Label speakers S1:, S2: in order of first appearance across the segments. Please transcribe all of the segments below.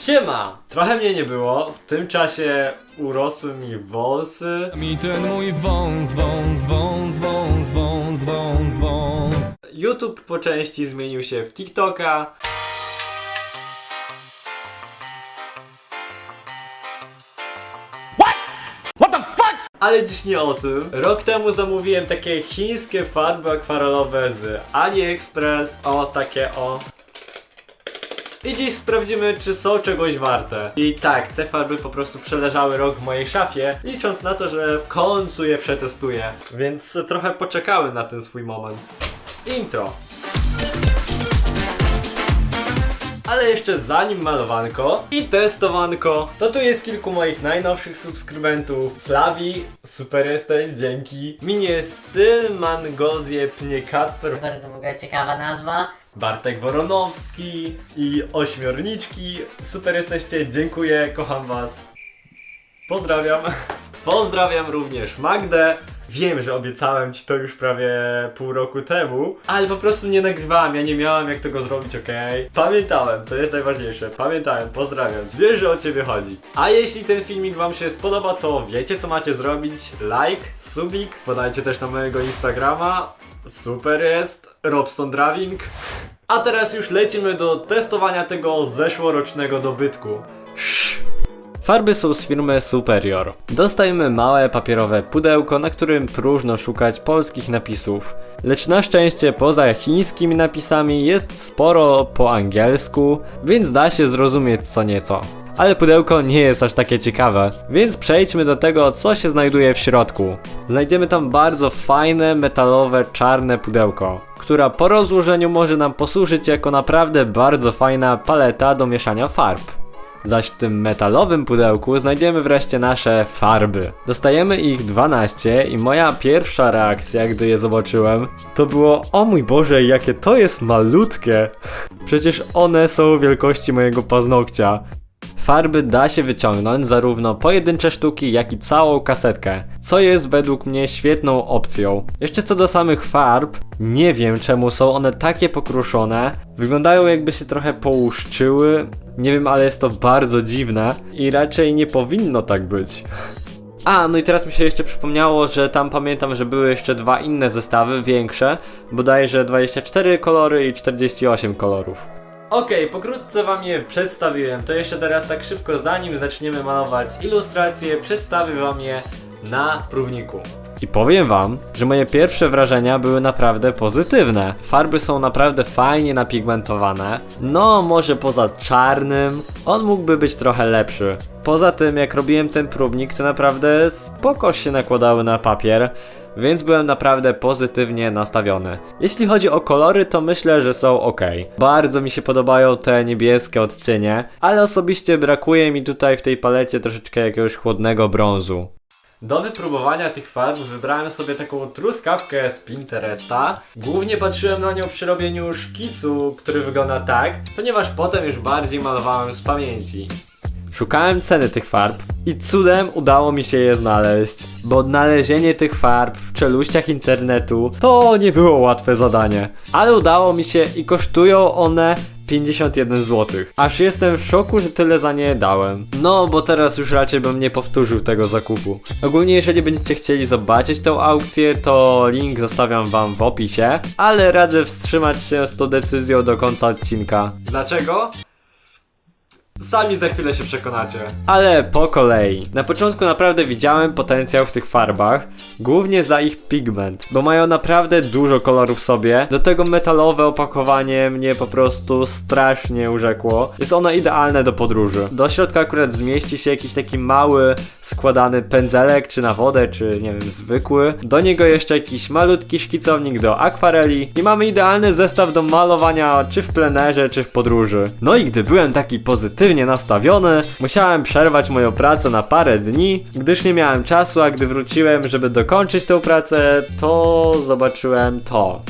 S1: Siema! Trochę mnie nie było, w tym czasie urosły mi wąsy.
S2: Mi ten mój wąs, wąs, wąs, wąs, wąs, wąs, wąs.
S1: YouTube po części zmienił się w TikToka. Ale dziś nie o tym. Rok temu zamówiłem takie chińskie farby akwarelowe z AliExpress. O, takie o. I dziś sprawdzimy, czy są czegoś warte. I tak, te farby po prostu przeleżały rok w mojej szafie, licząc na to, że w końcu je przetestuję. Więc trochę poczekały na ten swój moment. Intro. Ale jeszcze zanim malowanko i testowanko, to tu jest kilku moich najnowszych subskrybentów. Flavi, super jesteś, dzięki. Minie Sylman Gozie Pnie Kacper,
S3: Bardzo w ogóle ciekawa nazwa.
S1: Bartek Woronowski i Ośmiorniczki. Super jesteście, dziękuję, kocham was. Pozdrawiam. Pozdrawiam również Magdę. Wiem, że obiecałem ci to już prawie pół roku temu, ale po prostu nie nagrywałem, ja nie miałem jak tego zrobić, okej? Pamiętałem, to jest najważniejsze, pamiętałem, pozdrawiam. Wiesz, że o ciebie chodzi. A jeśli ten filmik wam się spodoba, to wiecie co macie zrobić? Like, subik, podajcie też na mojego Instagrama. Super jest, Robston Draving. A teraz już lecimy do testowania tego zeszłorocznego dobytku. Farby są z firmy Superior. Dostajemy małe papierowe pudełko, na którym próżno szukać polskich napisów. Lecz na szczęście poza chińskimi napisami jest sporo po angielsku, więc da się zrozumieć co nieco. Ale pudełko nie jest aż takie ciekawe, więc przejdźmy do tego, co się znajduje w środku. Znajdziemy tam bardzo fajne, metalowe, czarne pudełko, która po rozłożeniu może nam posłużyć jako naprawdę bardzo fajna paleta do mieszania farb. Zaś w tym metalowym pudełku znajdziemy wreszcie nasze farby. Dostajemy ich 12 i moja pierwsza reakcja, gdy je zobaczyłem, to było o mój Boże, jakie to jest malutkie. Przecież one są wielkości mojego paznokcia. Farby da się wyciągnąć zarówno pojedyncze sztuki, jak i całą kasetkę, co jest według mnie świetną opcją. Jeszcze co do samych farb, nie wiem czemu są one takie pokruszone, wyglądają jakby się trochę połuszczyły, nie wiem, ale jest to bardzo dziwne i raczej nie powinno tak być. A, no i teraz mi się jeszcze przypomniało, że tam pamiętam, że były jeszcze dwa inne zestawy, większe, bodajże 24 kolory i 48 kolorów. Okej, pokrótce wam je przedstawiłem, to jeszcze teraz tak szybko, zanim zaczniemy malować ilustracje, przedstawię wam je na próbniku. I powiem wam, że moje pierwsze wrażenia były naprawdę pozytywne. Farby są naprawdę fajnie napigmentowane. No, może poza czarnym, on mógłby być trochę lepszy. Poza tym, jak robiłem ten próbnik, to naprawdę spoko się nakładały na papier więc byłem naprawdę pozytywnie nastawiony. Jeśli chodzi o kolory, to myślę, że są ok. Bardzo mi się podobają te niebieskie odcienie, ale osobiście brakuje mi tutaj w tej palecie troszeczkę jakiegoś chłodnego brązu. Do wypróbowania tych farb wybrałem sobie taką truskawkę z Pinteresta. Głównie patrzyłem na nią przy robieniu szkicu, który wygląda tak, ponieważ potem już bardziej malowałem z pamięci. Szukałem ceny tych farb i cudem udało mi się je znaleźć, bo odnalezienie tych farb w czeluściach internetu to nie było łatwe zadanie. Ale udało mi się i kosztują one 51 zł. Aż jestem w szoku, że tyle za nie dałem. No, bo teraz już raczej bym nie powtórzył tego zakupu. Ogólnie, jeżeli będziecie chcieli zobaczyć tą aukcję, to link zostawiam wam w opisie, ale radzę wstrzymać się z tą decyzją do końca odcinka. Dlaczego? Sami za chwilę się przekonacie. Ale po kolei. Na początku naprawdę widziałem potencjał w tych farbach, głównie za ich pigment, bo mają naprawdę dużo kolorów w sobie. Do tego metalowe opakowanie mnie po prostu strasznie urzekło. Jest ono idealne do podróży. Do środka akurat zmieści się jakiś taki mały, składany pędzelek, czy na wodę, czy nie wiem, zwykły. Do niego jeszcze jakiś malutki szkicownik do akwareli i mamy idealny zestaw do malowania czy w plenerze, czy w podróży. No i gdy byłem taki pozytywnie nastawiony, musiałem przerwać moją pracę na parę dni, gdyż nie miałem czasu, a gdy wróciłem, żeby dokończyć tę pracę, to zobaczyłem to.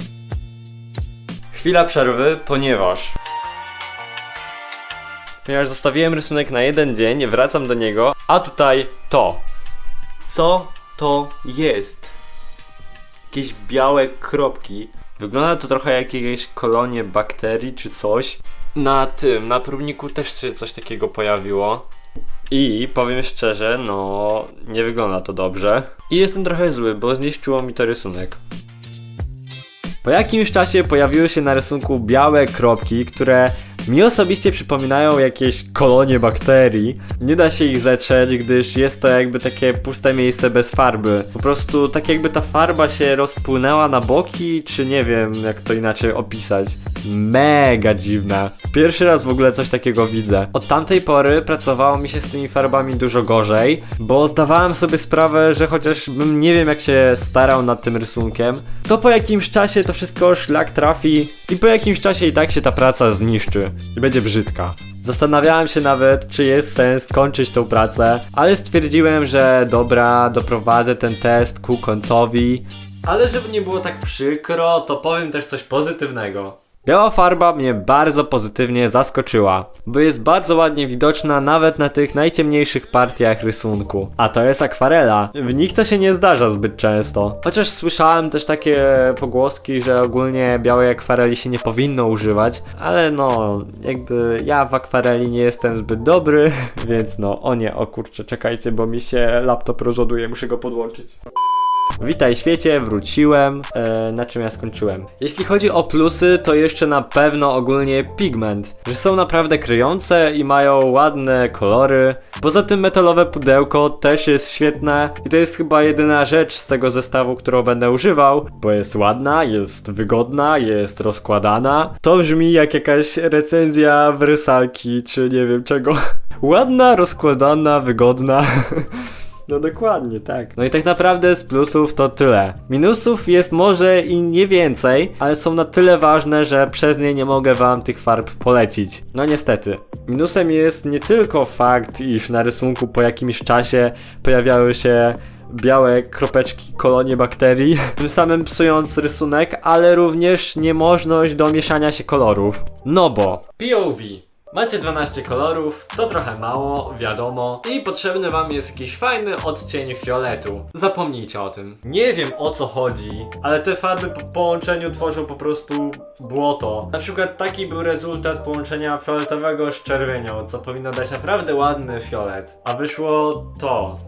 S1: Chwila przerwy, ponieważ ponieważ zostawiłem rysunek na jeden dzień, wracam do niego, a tutaj to. Co to jest? Jakieś białe kropki. Wygląda to trochę jak jakieś kolonie bakterii czy coś. Na tym, na próbniku też się coś takiego pojawiło. I powiem szczerze, no nie wygląda to dobrze. I jestem trochę zły, bo zniszczyło mi to rysunek. Po jakimś czasie pojawiły się na rysunku białe kropki, które mi osobiście przypominają jakieś kolonie bakterii. Nie da się ich zetrzeć, gdyż jest to jakby takie puste miejsce bez farby. Po prostu tak jakby ta farba się rozpłynęła na boki, czy nie wiem jak to inaczej opisać. Mega dziwna. Pierwszy raz w ogóle coś takiego widzę. Od tamtej pory pracowało mi się z tymi farbami dużo gorzej, bo zdawałem sobie sprawę, że chociaż bym nie wiem jak się starał nad tym rysunkiem, to po jakimś czasie to wszystko szlak trafi i po jakimś czasie i tak się ta praca zniszczy i będzie brzydka. Zastanawiałem się nawet, czy jest sens kończyć tą pracę, ale stwierdziłem, że dobra, doprowadzę ten test ku końcowi. Ale żeby nie było tak przykro, to powiem też coś pozytywnego. Biała farba mnie bardzo pozytywnie zaskoczyła, bo jest bardzo ładnie widoczna nawet na tych najciemniejszych partiach rysunku. A to jest akwarela. W nich to się nie zdarza zbyt często. Chociaż słyszałem też takie pogłoski, że ogólnie białej akwareli się nie powinno używać, ale no, jakby ja w akwareli nie jestem zbyt dobry, więc no, o nie, o kurczę, czekajcie, bo mi się laptop rozładuje, muszę go podłączyć. Witaj świecie, wróciłem. E, na czym ja skończyłem? Jeśli chodzi o plusy, to jeszcze na pewno ogólnie pigment, że są naprawdę kryjące i mają ładne kolory. Poza tym metalowe pudełko też jest świetne i to jest chyba jedyna rzecz z tego zestawu, którą będę używał, bo jest ładna, jest wygodna, jest rozkładana. To brzmi jak jakaś recenzja w rysalki, czy nie wiem czego. Ładna, rozkładana, wygodna. No dokładnie, tak. No i tak naprawdę z plusów to tyle. Minusów jest może i nie więcej, ale są na tyle ważne, że przez nie nie mogę wam tych farb polecić. No niestety. Minusem jest nie tylko fakt, iż na rysunku po jakimś czasie pojawiały się białe kropeczki kolonie bakterii, tym samym psując rysunek, ale również niemożność do mieszania się kolorów. No bo POV Macie 12 kolorów, to trochę mało, wiadomo, i potrzebny wam jest jakiś fajny odcień fioletu. Zapomnijcie o tym. Nie wiem o co chodzi, ale te farby po połączeniu tworzą po prostu błoto. Na przykład taki był rezultat połączenia fioletowego z czerwienią, co powinno dać naprawdę ładny fiolet. A wyszło to.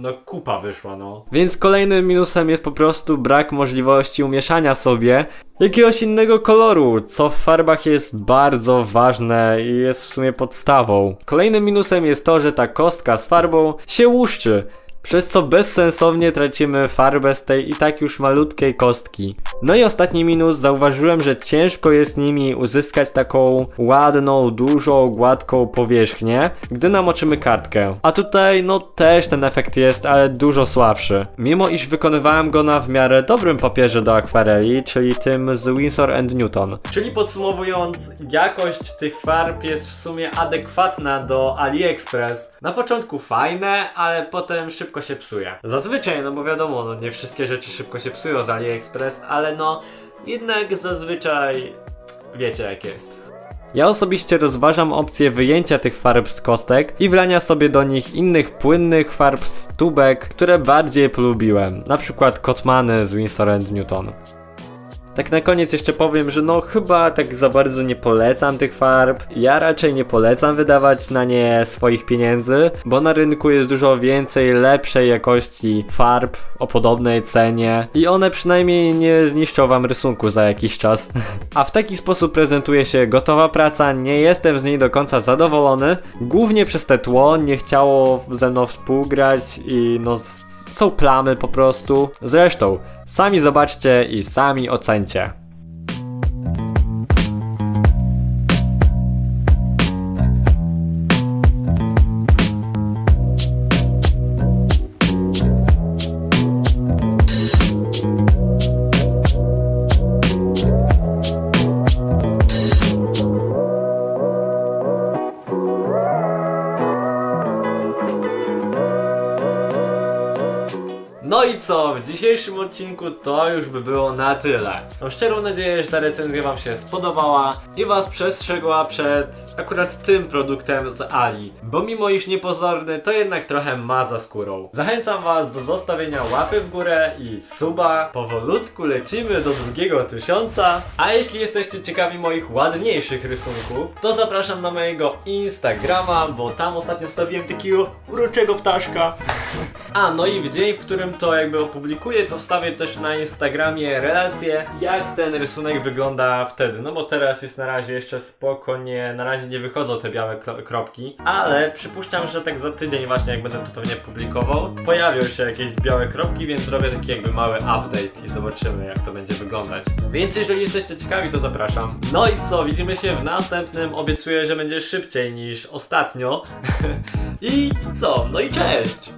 S1: No kupa wyszła, no. Więc kolejnym minusem jest po prostu brak możliwości umieszania sobie jakiegoś innego koloru, co w farbach jest bardzo ważne i jest w sumie podstawą. Kolejnym minusem jest to, że ta kostka z farbą się łuszczy. Przez co bezsensownie tracimy farbę z tej i tak już malutkiej kostki. No i ostatni minus, zauważyłem, że ciężko jest nimi uzyskać taką ładną, dużą, gładką powierzchnię, gdy namoczymy kartkę. A tutaj no też ten efekt jest, ale dużo słabszy. Mimo iż wykonywałem go na w miarę dobrym papierze do akwareli, czyli tym z Winsor and Newton. Czyli podsumowując, jakość tych farb jest w sumie adekwatna do AliExpress. Na początku fajne, ale potem szybko się psuje. Zazwyczaj, no bo wiadomo, no nie wszystkie rzeczy szybko się psują z AliExpress, ale no jednak zazwyczaj wiecie jak jest. Ja osobiście rozważam opcję wyjęcia tych farb z kostek i wlania sobie do nich innych płynnych farb z tubek, które bardziej polubiłem, na przykład Kotmany z Winsor Newton. Tak na koniec jeszcze powiem, że no chyba tak za bardzo nie polecam tych farb. Ja raczej nie polecam wydawać na nie swoich pieniędzy, bo na rynku jest dużo więcej lepszej jakości farb o podobnej cenie i one przynajmniej nie zniszczą wam rysunku za jakiś czas. A w taki sposób prezentuje się gotowa praca, nie jestem z niej do końca zadowolony, głównie przez te tło nie chciało ze mną współgrać i no są plamy po prostu. Zresztą, sami zobaczcie i sami ocencie. No i co? w dzisiejszym odcinku to już by było na tyle. Mam szczerą nadzieję, że ta recenzja Wam się spodobała i Was przestrzegła przed akurat tym produktem z Ali, bo mimo iż niepozorny, to jednak trochę ma za skórą. Zachęcam Was do zostawienia łapy w górę i suba. Powolutku lecimy do drugiego tysiąca. A jeśli jesteście ciekawi moich ładniejszych rysunków, to zapraszam na mojego Instagrama, bo tam ostatnio wstawiłem takiego uroczego ptaszka. A, no i w dzień, w którym to jakby opublikuję, to wstawię też na Instagramie relację, jak ten rysunek wygląda wtedy. No bo teraz jest na razie jeszcze spokojnie, na razie nie wychodzą te białe kro- kropki, ale przypuszczam, że tak za tydzień właśnie, jak będę to pewnie publikował, pojawią się jakieś białe kropki, więc zrobię taki jakby mały update i zobaczymy, jak to będzie wyglądać. Więc jeżeli jesteście ciekawi, to zapraszam. No i co, widzimy się w następnym, obiecuję, że będzie szybciej niż ostatnio. I co? No i cześć!